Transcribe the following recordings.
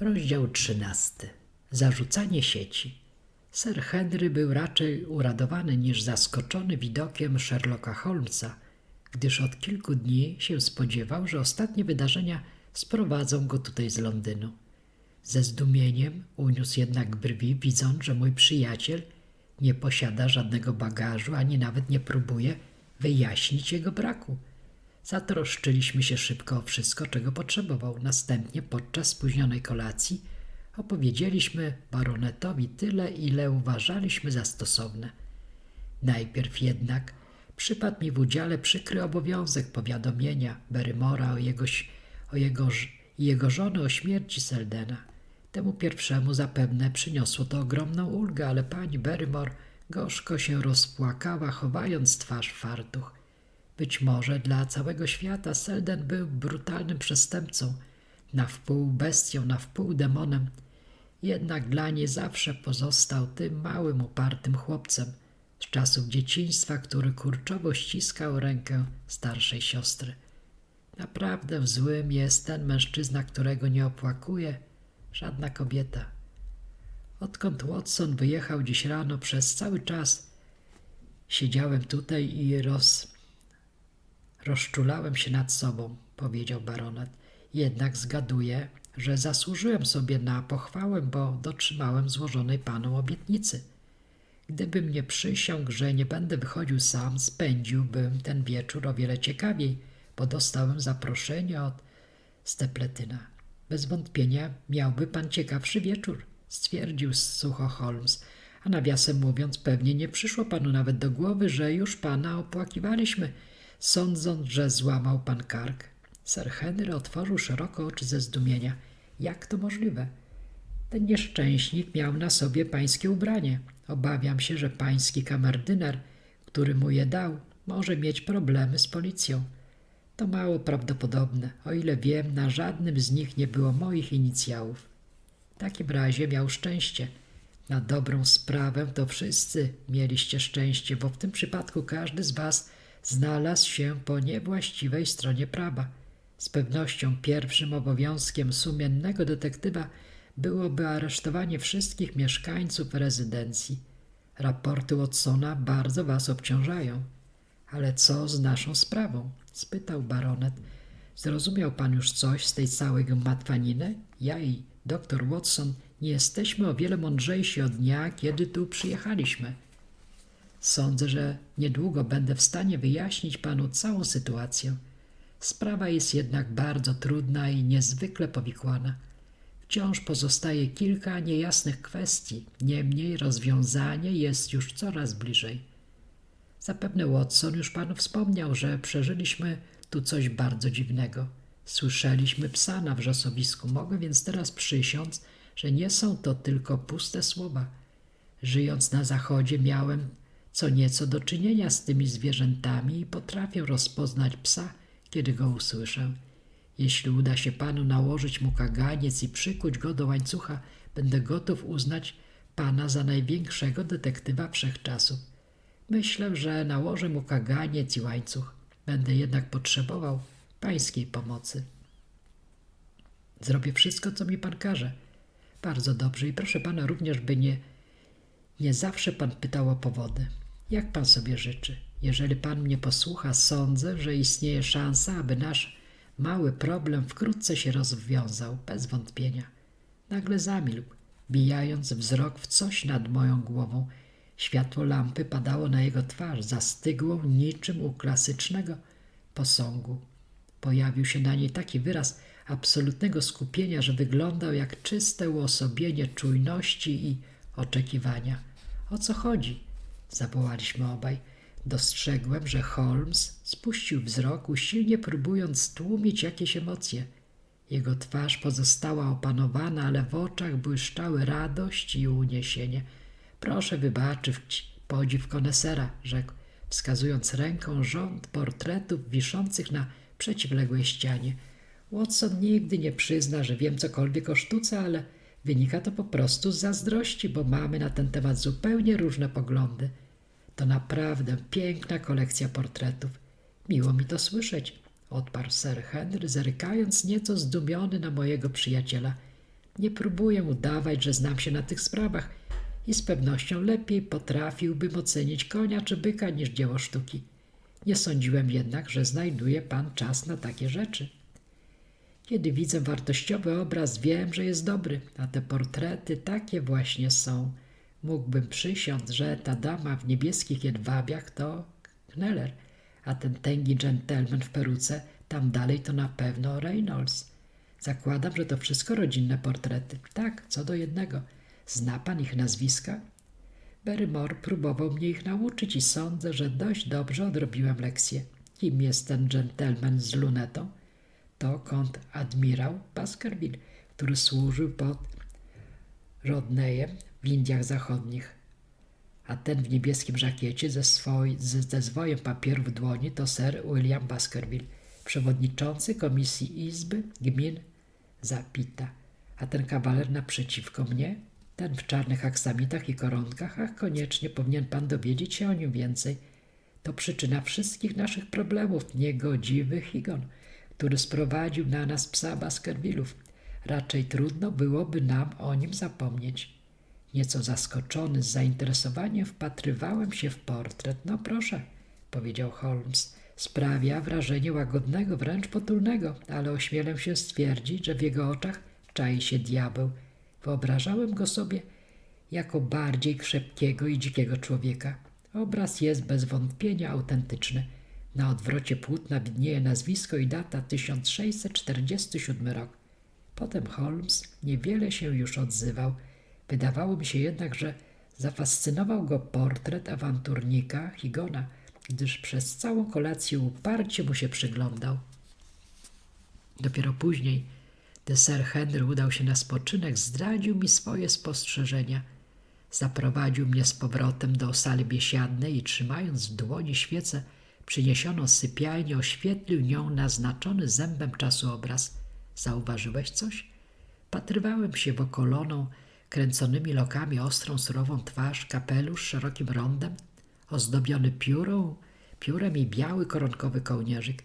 Rozdział trzynasty. Zarzucanie sieci. Sir Henry był raczej uradowany niż zaskoczony widokiem Sherlocka Holmesa, gdyż od kilku dni się spodziewał, że ostatnie wydarzenia sprowadzą go tutaj z Londynu. Ze zdumieniem uniósł jednak brwi, widząc, że mój przyjaciel nie posiada żadnego bagażu, ani nawet nie próbuje wyjaśnić jego braku. Zatroszczyliśmy się szybko o wszystko, czego potrzebował. Następnie podczas spóźnionej kolacji opowiedzieliśmy baronetowi tyle, ile uważaliśmy za stosowne. Najpierw jednak przypadł mi w udziale przykry obowiązek powiadomienia Berrymora o jego, o jego, jego żony o śmierci Seldena. Temu pierwszemu zapewne przyniosło to ogromną ulgę, ale pani Barrymore gorzko się rozpłakała, chowając twarz w fartuch. Być może dla całego świata Selden był brutalnym przestępcą, na wpół bestią, na wpół demonem. Jednak dla niej zawsze pozostał tym małym, upartym chłopcem z czasów dzieciństwa, który kurczowo ściskał rękę starszej siostry. Naprawdę złym jest ten mężczyzna, którego nie opłakuje żadna kobieta. Odkąd Watson wyjechał dziś rano, przez cały czas siedziałem tutaj i roz, rozczulałem się nad sobą, powiedział baronet. Jednak zgaduję, że zasłużyłem sobie na pochwałę, bo dotrzymałem złożonej panom obietnicy. Gdybym nie przysiągł, że nie będę wychodził sam, spędziłbym ten wieczór o wiele ciekawiej, bo dostałem zaproszenie od Stepletyna. Bez wątpienia miałby pan ciekawszy wieczór, stwierdził sucho Holmes, a nawiasem mówiąc, pewnie nie przyszło panu nawet do głowy, że już pana opłakiwaliśmy, sądząc, że złamał pan kark. Sir Henry otworzył szeroko oczy ze zdumienia. Jak to możliwe? Ten nieszczęśnik miał na sobie pańskie ubranie. Obawiam się, że pański kamerdyner, który mu je dał, może mieć problemy z policją. To mało prawdopodobne. O ile wiem, na żadnym z nich nie było moich inicjałów. W takim razie miał szczęście. Na dobrą sprawę to wszyscy mieliście szczęście, bo w tym przypadku każdy z was znalazł się po niewłaściwej stronie prawa. Z pewnością pierwszym obowiązkiem sumiennego detektywa byłoby aresztowanie wszystkich mieszkańców rezydencji. Raporty Watsona bardzo was obciążają. Ale co z naszą sprawą? spytał baronet. Zrozumiał pan już coś z tej całej gmatwaniny? Ja i doktor Watson nie jesteśmy o wiele mądrzejsi od dnia, kiedy tu przyjechaliśmy. Sądzę, że niedługo będę w stanie wyjaśnić panu całą sytuację. Sprawa jest jednak bardzo trudna i niezwykle powikłana. Wciąż pozostaje kilka niejasnych kwestii, niemniej rozwiązanie jest już coraz bliżej. Zapewne Watson już panu wspomniał, że przeżyliśmy tu coś bardzo dziwnego. Słyszeliśmy psa na wrzosowisku. Mogę więc teraz przysiąc, że nie są to tylko puste słowa. Żyjąc na zachodzie miałem co nieco do czynienia z tymi zwierzętami i potrafię rozpoznać psa, kiedy go usłyszę. Jeśli uda się panu nałożyć mu kaganiec i przykuć go do łańcucha, będę gotów uznać pana za największego detektywa wszechczasów. Myślę, że nałożę mu kaganiec i łańcuch. Będę jednak potrzebował pańskiej pomocy. Zrobię wszystko, co mi pan każe. Bardzo dobrze i proszę pana również, by nie, nie zawsze pan pytał o powody. Jak pan sobie życzy? Jeżeli pan mnie posłucha, sądzę, że istnieje szansa, aby nasz mały problem wkrótce się rozwiązał, bez wątpienia. Nagle zamilkł, bijając wzrok w coś nad moją głową Światło lampy padało na jego twarz, zastygłą niczym u klasycznego posągu. Pojawił się na niej taki wyraz absolutnego skupienia, że wyglądał jak czyste uosobienie czujności i oczekiwania. O co chodzi? Zawołaliśmy obaj. Dostrzegłem, że Holmes spuścił wzrok, usilnie próbując stłumić jakieś emocje. Jego twarz pozostała opanowana, ale w oczach błyszczały radość i uniesienie – Proszę wybaczyć podziw konesera, rzekł, wskazując ręką rząd portretów wiszących na przeciwległej ścianie. Watson nigdy nie przyzna, że wiem cokolwiek o sztuce, ale wynika to po prostu z zazdrości, bo mamy na ten temat zupełnie różne poglądy. To naprawdę piękna kolekcja portretów. Miło mi to słyszeć, odparł Sir Henry, zerkając nieco zdumiony na mojego przyjaciela – Nie próbuję udawać, że znam się na tych sprawach i z pewnością lepiej potrafiłbym ocenić konia czy byka niż dzieło sztuki. Nie sądziłem jednak, że znajduje pan czas na takie rzeczy. Kiedy widzę wartościowy obraz, wiem, że jest dobry, a te portrety takie właśnie są. Mógłbym przysiąc, że ta dama w niebieskich jedwabiach to Kneller, a ten tęgi gentleman w peruce tam dalej to na pewno Reynolds. Zakładam, że to wszystko rodzinne portrety. Tak, co do jednego. Zna pan ich nazwiska? Barrymore próbował mnie ich nauczyć i sądzę, że dość dobrze odrobiłem lekcję. Kim jest ten gentleman z lunetą? To kont admirał Baskerville, który służył pod Rodneyem w Indiach Zachodnich. A ten w niebieskim żakiecie ze, swoj, ze, ze zwojem papieru w dłoni to Sir William Baskerville, przewodniczący Komisji Izby Gmin Zapita. A ten kawaler naprzeciwko mnie, ten w czarnych aksamitach i koronkach, ach, koniecznie powinien pan dowiedzieć się o nim więcej. To przyczyna wszystkich naszych problemów, niegodziwy Higon, który sprowadził na nas psa Baskervillów. Raczej trudno byłoby nam o nim zapomnieć. Nieco zaskoczony, z zainteresowaniem wpatrywałem się w portret. No proszę, powiedział Holmes. Sprawia wrażenie łagodnego, wręcz potulnego, ale ośmielę się stwierdzić, że w jego oczach czai się diabeł. Wyobrażałem go sobie jako bardziej krzepkiego i dzikiego człowieka. Obraz jest bez wątpienia autentyczny. Na odwrocie płótna widnieje nazwisko i data 1647 rok. Potem Holmes niewiele się już odzywał. Wydawało mi się jednak, że zafascynował go portret awanturnika Higona, gdyż przez całą kolację uparcie mu się przyglądał. Dopiero później, gdy Sir Henry udał się na spoczynek, zdradził mi swoje spostrzeżenia. Zaprowadził mnie z powrotem do sali biesiadnej i trzymając w dłoni świecę przyniesioną z sypialni, oświetlił nią naznaczony zębem czasu obraz. Zauważyłeś coś? Patrywałem się w okoloną, kręconymi lokami ostrą, surową twarz, kapelusz szerokim rondem, ozdobiony piórą, piórem i biały koronkowy kołnierzyk.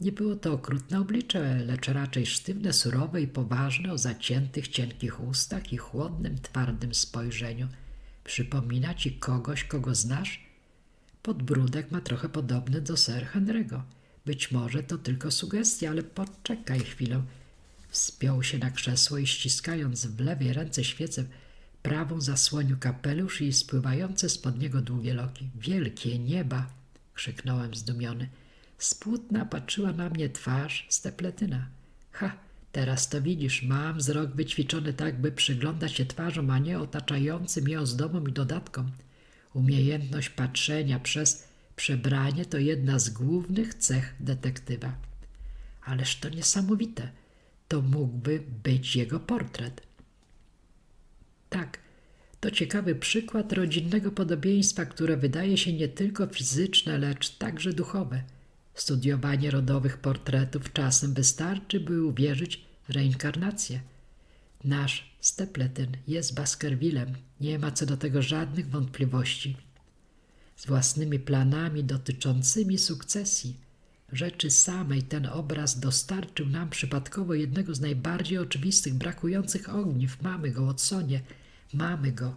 Nie było to okrutne oblicze, lecz raczej sztywne, surowe i poważne o zaciętych, cienkich ustach i chłodnym, twardym spojrzeniu. Przypomina ci kogoś, kogo znasz? Podbródek ma trochę podobny do Sir Henry'ego. Być może to tylko sugestia, ale poczekaj chwilę. Wspiął się na krzesło i ściskając w lewej ręce świecę, prawą zasłonił kapelusz i spływające spod niego długie loki. Wielkie nieba! krzyknąłem zdumiony. Z płótna patrzyła na mnie twarz stepletyna. Ha, teraz to widzisz, mam wzrok wyćwiczony tak, by przyglądać się twarzom, a nie otaczającym je ozdobom i dodatkom. Umiejętność patrzenia przez przebranie to jedna z głównych cech detektywa. Ależ to niesamowite. To mógłby być jego portret. Tak, to ciekawy przykład rodzinnego podobieństwa, które wydaje się nie tylko fizyczne, lecz także duchowe. Studiowanie rodowych portretów czasem wystarczy, by uwierzyć w reinkarnację. Nasz Stepleton jest Baskervillem, nie ma co do tego żadnych wątpliwości. Z własnymi planami dotyczącymi sukcesji, rzeczy samej ten obraz dostarczył nam przypadkowo jednego z najbardziej oczywistych brakujących ogniw. Mamy go, Watsonie, mamy go.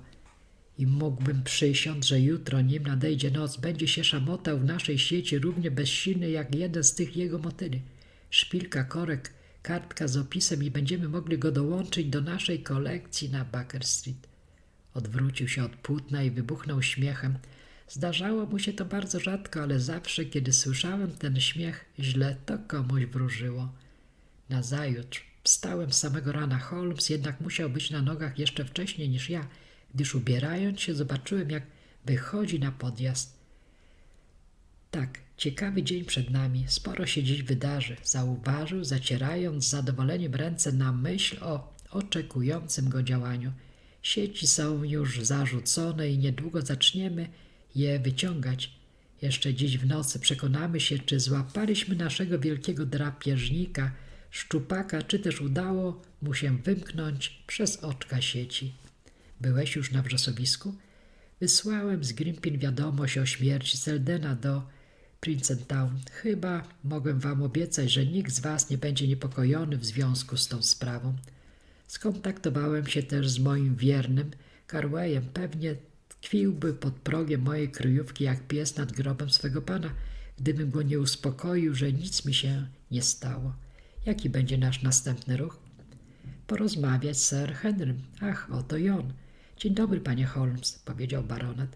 I mógłbym przysiąc, że jutro, nim nadejdzie noc, będzie się szamotał w naszej sieci równie bezsilny jak jeden z tych jego motyli. Szpilka, korek, kartka z opisem i będziemy mogli go dołączyć do naszej kolekcji na Baker Street. Odwrócił się od płótna i wybuchnął śmiechem. Zdarzało mu się to bardzo rzadko, ale zawsze, kiedy słyszałem ten śmiech, źle to komuś wróżyło. Nazajutrz wstałem z samego rana. Holmes jednak musiał być na nogach jeszcze wcześniej niż ja, gdyż ubierając się zobaczyłem, jak wychodzi na podjazd. Tak, ciekawy dzień przed nami, sporo się dziś wydarzy, zauważył, zacierając z zadowoleniem ręce na myśl o oczekującym go działaniu. Sieci są już zarzucone i niedługo zaczniemy je wyciągać. Jeszcze dziś w nocy przekonamy się, czy złapaliśmy naszego wielkiego drapieżnika, szczupaka, czy też udało mu się wymknąć przez oczka sieci. Byłeś już na wrzosowisku? Wysłałem z Grimpin wiadomość o śmierci Seldena do Princeton. Chyba mogłem wam obiecać, że nikt z was nie będzie niepokojony w związku z tą sprawą. Skontaktowałem się też z moim wiernym Carwayem. Pewnie tkwiłby pod progiem mojej kryjówki jak pies nad grobem swego pana, gdybym go nie uspokoił, że nic mi się nie stało. Jaki będzie nasz następny ruch? Porozmawiać z Sir Henrym. Ach, oto i on. Dzień dobry, panie Holmes, powiedział baronet.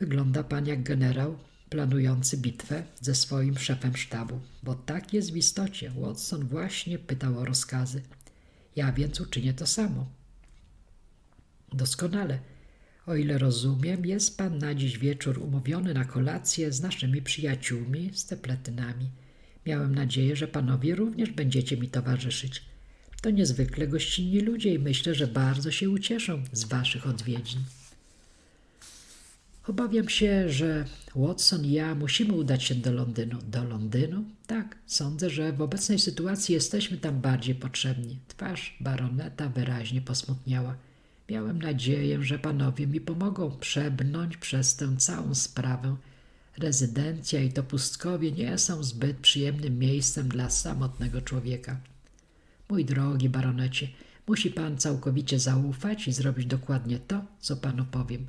Wygląda pan jak generał planujący bitwę ze swoim szefem sztabu, bo tak jest w istocie. Watson właśnie pytał o rozkazy. Ja więc uczynię to samo. Doskonale. O ile rozumiem, jest pan na dziś wieczór umówiony na kolację z naszymi przyjaciółmi, z tepletynami. Miałem nadzieję, że panowie również będziecie mi towarzyszyć. To niezwykle gościnni ludzie i myślę, że bardzo się ucieszą z waszych odwiedzin. Obawiam się, że Watson i ja musimy udać się do Londynu. Do Londynu? Tak, sądzę, że w obecnej sytuacji jesteśmy tam bardziej potrzebni. Twarz baroneta wyraźnie posmutniała. Miałem nadzieję, że panowie mi pomogą przebrnąć przez tę całą sprawę. Rezydencja i to pustkowie nie są zbyt przyjemnym miejscem dla samotnego człowieka. Mój drogi baronecie, musi pan całkowicie zaufać i zrobić dokładnie to, co panu powiem.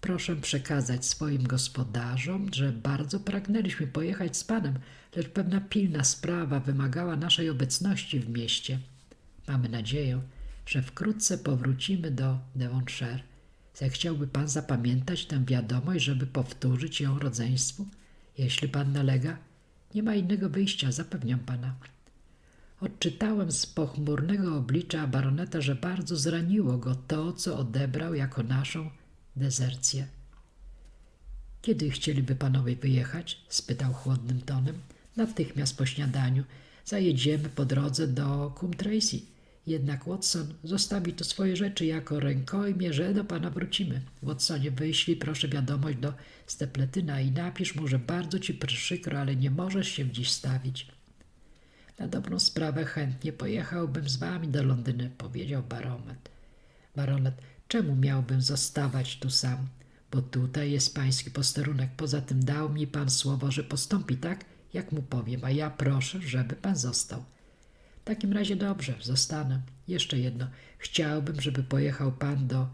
Proszę przekazać swoim gospodarzom, że bardzo pragnęliśmy pojechać z panem, lecz pewna pilna sprawa wymagała naszej obecności w mieście. Mamy nadzieję, że wkrótce powrócimy do Devonshire. Zechciałby pan zapamiętać tę wiadomość, żeby powtórzyć ją rodzeństwu? Jeśli pan nalega, nie ma innego wyjścia, zapewniam pana. Odczytałem z pochmurnego oblicza baroneta, że bardzo zraniło go to, co odebrał jako naszą dezercję. Kiedy chcieliby panowie wyjechać? spytał chłodnym tonem. Natychmiast po śniadaniu. Zajedziemy po drodze do Cum Tracy. Jednak Watson zostawi tu swoje rzeczy jako rękojmie, że do pana wrócimy. Watsonie, wyślij proszę wiadomość do Stepletyna i napisz mu, że bardzo ci przykro, ale nie możesz się dziś stawić. Na dobrą sprawę chętnie pojechałbym z wami do Londynu, powiedział baronet. Baronet, czemu miałbym zostawać tu sam? Bo tutaj jest pański posterunek. Poza tym dał mi pan słowo, że postąpi tak, jak mu powiem, a ja proszę, żeby pan został. W takim razie dobrze, zostanę. Jeszcze jedno. Chciałbym, żeby pojechał pan do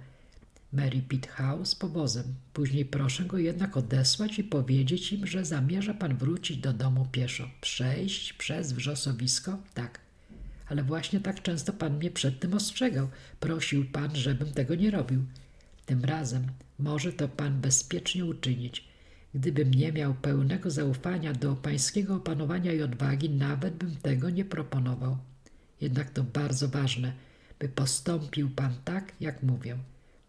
Mary Pitt House powozem. Później proszę go jednak odesłać i powiedzieć im, że zamierza pan wrócić do domu pieszo. Przejść przez wrzosowisko? Tak. Ale właśnie tak często pan mnie przed tym ostrzegał. Prosił pan, żebym tego nie robił. Tym razem może to pan bezpiecznie uczynić. Gdybym nie miał pełnego zaufania do pańskiego opanowania i odwagi, nawet bym tego nie proponował. Jednak to bardzo ważne, by postąpił pan tak, jak mówię.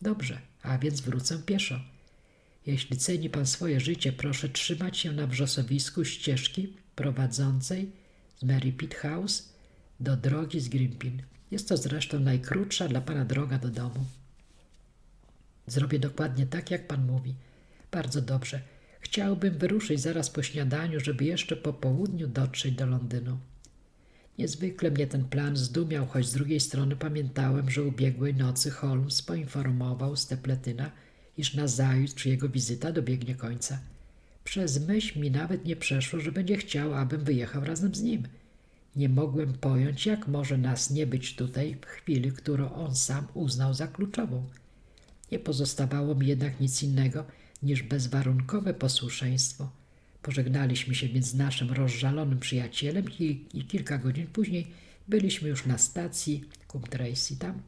Dobrze, a więc wrócę pieszo. Jeśli ceni pan swoje życie, proszę trzymać się na wrzosowisku ścieżki prowadzącej z Mary Pitt House do drogi z Grimpin. Jest to zresztą najkrótsza dla pana droga do domu. Zrobię dokładnie tak, jak pan mówi. Bardzo dobrze. Chciałbym wyruszyć zaraz po śniadaniu, żeby jeszcze po południu dotrzeć do Londynu. Niezwykle mnie ten plan zdumiał, choć z drugiej strony pamiętałem, że ubiegłej nocy Holmes poinformował Stepletyna, iż nazajutrz jego wizyta dobiegnie końca. Przez myśl mi nawet nie przeszło, że będzie chciał, abym wyjechał razem z nim. Nie mogłem pojąć, jak może nas nie być tutaj w chwili, którą on sam uznał za kluczową. Nie pozostawało mi jednak nic innego niż bezwarunkowe posłuszeństwo. Pożegnaliśmy się więc z naszym rozżalonym przyjacielem i, i kilka godzin później byliśmy już na stacji Cum Tracy. Tam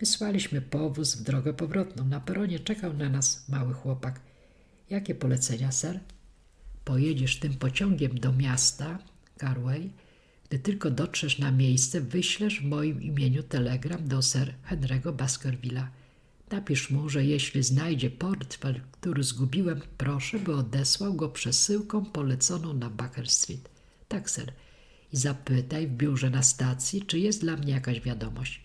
wysłaliśmy powóz w drogę powrotną. Na peronie czekał na nas mały chłopak. Jakie polecenia, ser? Pojedziesz tym pociągiem do miasta, Carway. Gdy tylko dotrzesz na miejsce, wyślesz w moim imieniu telegram do Sir Henry'ego Baskervilla. Napisz mu, że jeśli znajdzie portfel, który zgubiłem, proszę, by odesłał go przesyłką poleconą na Baker Street. Tak, ser. I zapytaj w biurze na stacji, czy jest dla mnie jakaś wiadomość.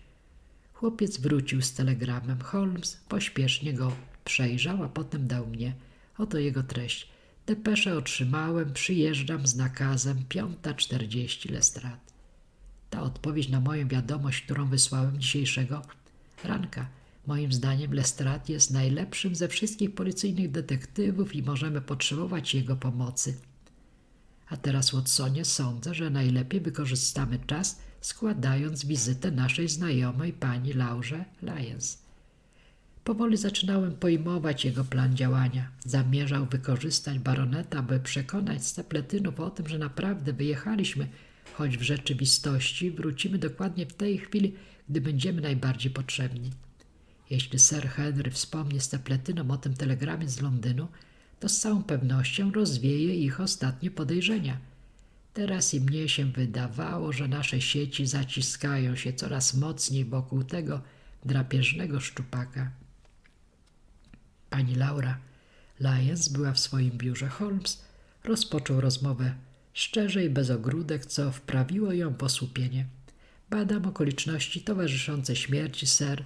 Chłopiec wrócił z telegramem. Holmes pośpiesznie go przejrzał, a potem dał mnie. Oto jego treść. Depeszę otrzymałem, przyjeżdżam z nakazem 5.40 Lestrade. Ta odpowiedź na moją wiadomość, którą wysłałem dzisiejszego ranka. Moim zdaniem Lestrade jest najlepszym ze wszystkich policyjnych detektywów i możemy potrzebować jego pomocy. A teraz, Watsonie, sądzę, że najlepiej wykorzystamy czas, składając wizytę naszej znajomej pani Laurze Lyons. Powoli zaczynałem pojmować jego plan działania. Zamierzał wykorzystać baroneta, by przekonać Stapletynów o tym, że naprawdę wyjechaliśmy, choć w rzeczywistości wrócimy dokładnie w tej chwili, gdy będziemy najbardziej potrzebni. Jeśli Sir Henry wspomni Stapletynom o tym telegramie z Londynu, to z całą pewnością rozwieje ich ostatnie podejrzenia. Teraz i mnie się wydawało, że nasze sieci zaciskają się coraz mocniej wokół tego drapieżnego szczupaka. Pani Laura Lyons była w swoim biurze. Holmes rozpoczął rozmowę szczerze i bez ogródek, co wprawiło ją w osłupienie. Badam okoliczności towarzyszące śmierci Sir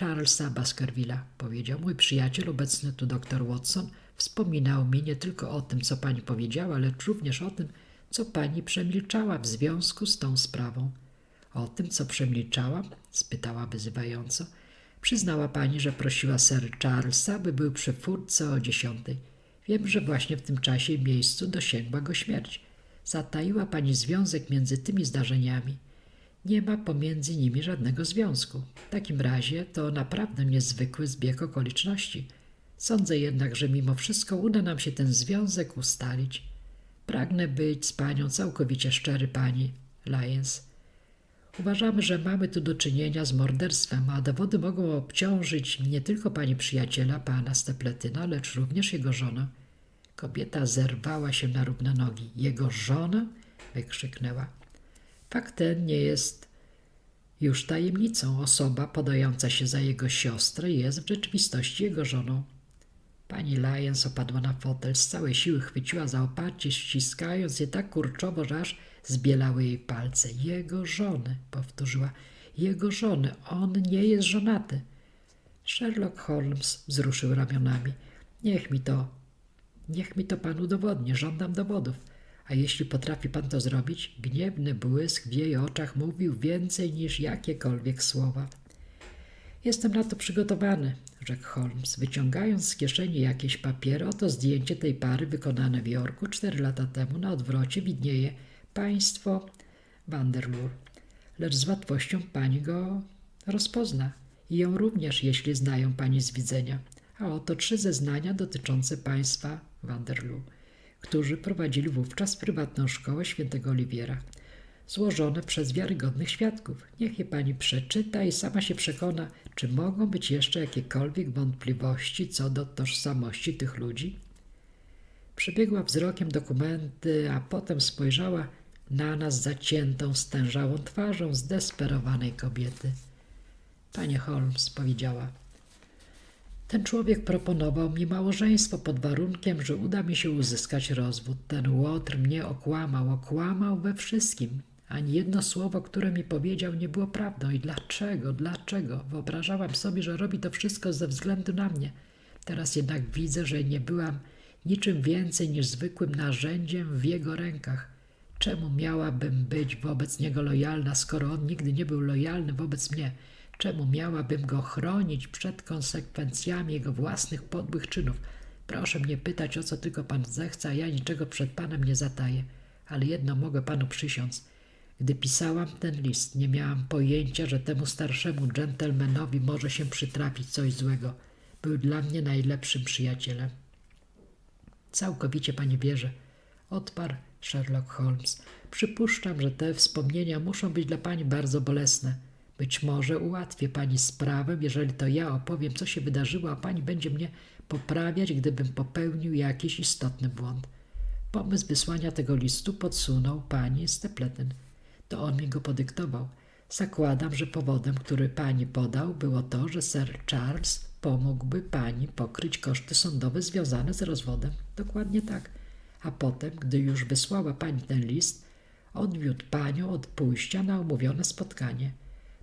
Charlesa Baskervilla, powiedział mój przyjaciel, obecny tu dr Watson. Wspominał mi nie tylko o tym, co pani powiedziała, lecz również o tym, co pani przemilczała w związku z tą sprawą. O tym, co przemilczałam? spytała wyzywająco. Przyznała pani, że prosiła Sir Charlesa, by był przy furtce o dziesiątej. Wiem, że właśnie w tym czasie i miejscu dosięgła go śmierć. Zataiła pani związek między tymi zdarzeniami. Nie ma pomiędzy nimi żadnego związku. W takim razie to naprawdę niezwykły zbieg okoliczności. Sądzę jednak, że mimo wszystko uda nam się ten związek ustalić. Pragnę być z panią całkowicie szczery, pani Lyons. Uważamy, że mamy tu do czynienia z morderstwem, a dowody mogą obciążyć nie tylko pani przyjaciela, pana Stepletyna, lecz również jego żonę. Kobieta zerwała się na równe nogi. Jego żona? wykrzyknęła. Fakt ten nie jest już tajemnicą. Osoba podająca się za jego siostrę jest w rzeczywistości jego żoną. Pani Lyons opadła na fotel, z całej siły chwyciła za oparcie, ściskając je tak kurczowo, że aż zbielały jej palce. Jego żony, powtórzyła. Jego żony. On nie jest żonaty. Sherlock Holmes wzruszył ramionami. Niech mi to, niech mi to pan udowodni. Żądam dowodów. A jeśli potrafi pan to zrobić? Gniewny błysk w jej oczach mówił więcej niż jakiekolwiek słowa. Jestem na to przygotowany, rzekł Holmes, wyciągając z kieszeni jakieś papiery. Oto zdjęcie tej pary wykonane w Jorku cztery lata temu. Na odwrocie widnieje państwo Vanderlur. Lecz z łatwością pani go rozpozna. I ją również, jeśli znają pani z widzenia. A oto trzy zeznania dotyczące państwa Vanderlur którzy prowadzili wówczas prywatną szkołę świętego Oliwiera, złożone przez wiarygodnych świadków. Niech je pani przeczyta i sama się przekona, czy mogą być jeszcze jakiekolwiek wątpliwości co do tożsamości tych ludzi. Przebiegła wzrokiem dokumenty, a potem spojrzała na nas zaciętą, stężałą twarzą zdesperowanej kobiety. Panie Holmes, powiedziała, ten człowiek proponował mi małżeństwo pod warunkiem, że uda mi się uzyskać rozwód. Ten łotr mnie okłamał, okłamał we wszystkim. Ani jedno słowo, które mi powiedział, nie było prawdą. I dlaczego, dlaczego? Wyobrażałam sobie, że robi to wszystko ze względu na mnie. Teraz jednak widzę, że nie byłam niczym więcej niż zwykłym narzędziem w jego rękach. Czemu miałabym być wobec niego lojalna, skoro on nigdy nie był lojalny wobec mnie? Czemu miałabym go chronić przed konsekwencjami jego własnych podłych czynów? Proszę mnie pytać, o co tylko pan zechce, a ja niczego przed panem nie zataję. Ale jedno mogę panu przysiąc. Gdy pisałam ten list, nie miałam pojęcia, że temu starszemu dżentelmenowi może się przytrafić coś złego. Był dla mnie najlepszym przyjacielem. Całkowicie pani wierzę, odparł Sherlock Holmes. Przypuszczam, że te wspomnienia muszą być dla pani bardzo bolesne. Być może ułatwię pani sprawę, jeżeli to ja opowiem, co się wydarzyło, a pani będzie mnie poprawiać, gdybym popełnił jakiś istotny błąd. Pomysł wysłania tego listu podsunął pani Stepleton. To on mi go podyktował. Zakładam, że powodem, który pani podał, było to, że Sir Charles pomógłby pani pokryć koszty sądowe związane z rozwodem. Dokładnie tak. A potem, gdy już wysłała pani ten list, odwiódł panią od pójścia na umówione spotkanie.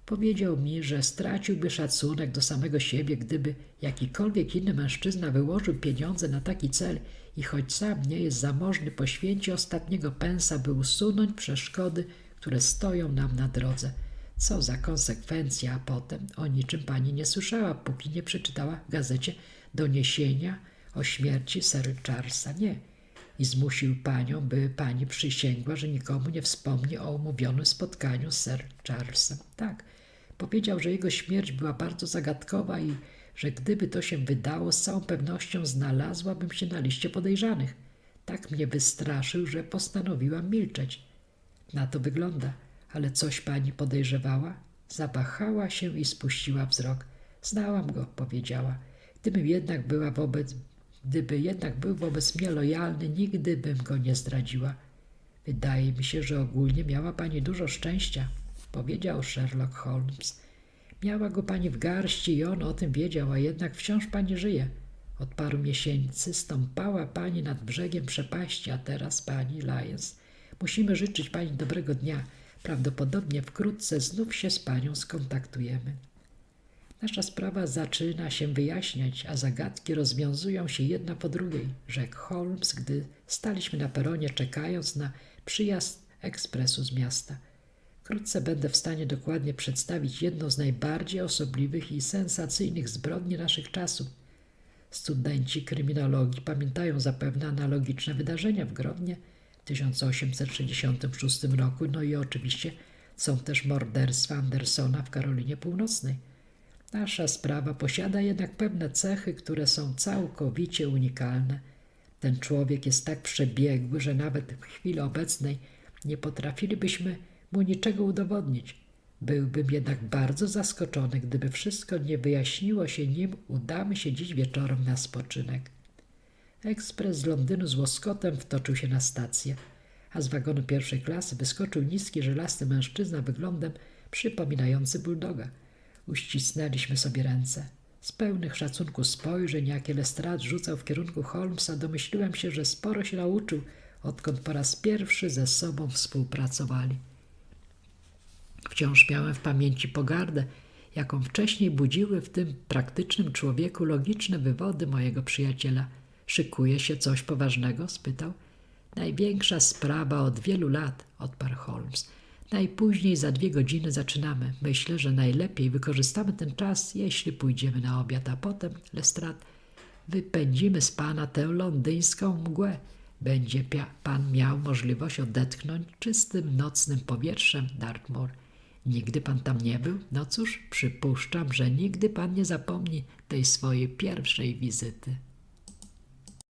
Powiedział mi, że straciłby szacunek do samego siebie, gdyby jakikolwiek inny mężczyzna wyłożył pieniądze na taki cel i choć sam nie jest zamożny, poświęci ostatniego pensa, by usunąć przeszkody, które stoją nam na drodze. Co za konsekwencje, a potem o niczym pani nie słyszała, póki nie przeczytała w gazecie doniesienia o śmierci Sir Charlesa. Nie. I zmusił panią, by pani przysięgła, że nikomu nie wspomni o umówionym spotkaniu z Sir Charlesem. Tak, powiedział, że jego śmierć była bardzo zagadkowa i że gdyby to się wydało, z całą pewnością znalazłabym się na liście podejrzanych. Tak mnie wystraszył, że postanowiłam milczeć. Na to wygląda, ale coś pani podejrzewała? Zawahała się i spuściła wzrok. Znałam go, powiedziała. Gdybym jednak była wobec, gdyby jednak był wobec mnie lojalny, nigdy bym go nie zdradziła. Wydaje mi się, że ogólnie miała pani dużo szczęścia, powiedział Sherlock Holmes. Miała go pani w garści i on o tym wiedział, a jednak wciąż pani żyje. Od paru miesięcy stąpała pani nad brzegiem przepaści, a teraz pani Lyons. Musimy życzyć pani dobrego dnia. Prawdopodobnie wkrótce znów się z panią skontaktujemy. Nasza sprawa zaczyna się wyjaśniać, a zagadki rozwiązują się jedna po drugiej, rzekł Holmes, gdy staliśmy na peronie, czekając na przyjazd ekspresu z miasta. Wkrótce będę w stanie dokładnie przedstawić jedną z najbardziej osobliwych i sensacyjnych zbrodni naszych czasów. Studenci kryminologii pamiętają zapewne analogiczne wydarzenia w Grodnie w 1866 roku, no i oczywiście są też morderstwa Andersona w Karolinie Północnej. Nasza sprawa posiada jednak pewne cechy, które są całkowicie unikalne. Ten człowiek jest tak przebiegły, że nawet w chwili obecnej nie potrafilibyśmy mu niczego udowodnić. Byłbym jednak bardzo zaskoczony, gdyby wszystko nie wyjaśniło się, nim udamy się dziś wieczorem na spoczynek. Ekspres z Londynu z łoskotem wtoczył się na stację, a z wagonu pierwszej klasy wyskoczył niski, żelazny mężczyzna wyglądem przypominający bulldoga. Uścisnęliśmy sobie ręce. Z pełnych szacunku spojrzeń, jakie Lestrade rzucał w kierunku Holmesa, domyśliłem się, że sporo się nauczył, odkąd po raz pierwszy ze sobą współpracowali. Wciąż miałem w pamięci pogardę, jaką wcześniej budziły w tym praktycznym człowieku logiczne wywody mojego przyjaciela. Szykuje się coś poważnego? spytał. Największa sprawa od wielu lat, odparł Holmes. Najpóźniej za dwie godziny zaczynamy. Myślę, że najlepiej wykorzystamy ten czas, jeśli pójdziemy na obiad, a potem, Lestrade, wypędzimy z pana tę londyńską mgłę. Będzie pan miał możliwość odetchnąć czystym nocnym powietrzem Dartmoor. Nigdy pan tam nie był? No cóż, przypuszczam, że nigdy pan nie zapomni tej swojej pierwszej wizyty.